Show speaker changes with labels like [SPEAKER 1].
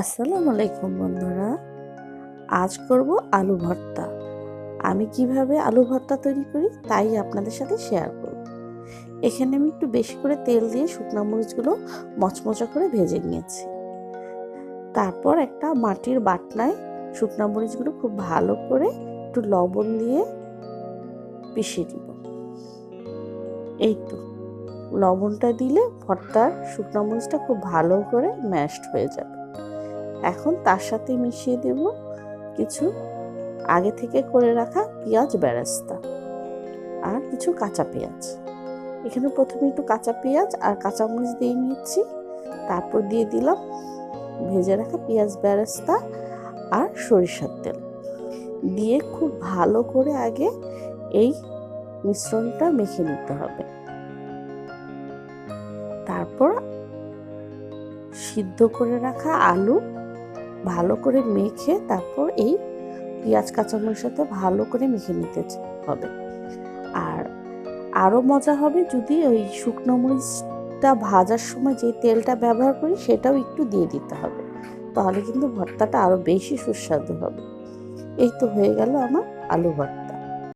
[SPEAKER 1] আসসালামু আলাইকুম বন্ধুরা। আজ করব আলু ভর্তা। আমি কীভাবে আলু ভর্তা তৈরি করি তাই আপনাদের সাথে শেয়ার করব। এখানে আমি একটু বেশি করে তেল দিয়ে শুকনো মরিচগুলো মচমচা করে ভেজে নিয়েছি। তারপর একটা মাটির বাটনায় শুকনো মরিচগুলো খুব ভালো করে একটু লবণ দিয়ে পিষিয়ে দিব এই তো, লবণটা দিলে ভর্তার শুকনো মরিচটা খুব ভালো করে ম্যাশড হয়ে যাবে। এখন তার সাথে মিশিয়ে দেব কিছু আগে থেকে করে রাখা পেঁয়াজ বেরেস্তা আর কিছু কাঁচা পেঁয়াজ। এখানে প্রথমে একটু কাঁচা পেঁয়াজ আর কাঁচামরিচ দিয়ে নিচ্ছি। তারপর দিয়ে দিলাম ভেজে রাখা পেঁয়াজ বেরেস্তা আর সরিষার তেল। দিয়ে খুব ভালো করে আগে এই মিশ্রণটা মেখে নিতে হবে। তারপর সিদ্ধ করে রাখা আলু ভালো করে মেখে তারপর এই পেঁয়াজ, কাঁচামরিচের সাথে ভালো করে মেখে নিতে হবে। আর আরও মজা হবে যদি ওই শুকনো মরিচটা ভাজার সময় যে তেলটা ব্যবহার করি সেটাও একটু দিয়ে দিতে হবে। তাহলে কিন্তু ভর্তাটা আরও বেশি সুস্বাদু হবে। এই তো হয়ে গেল আমার আলু ভর্তা।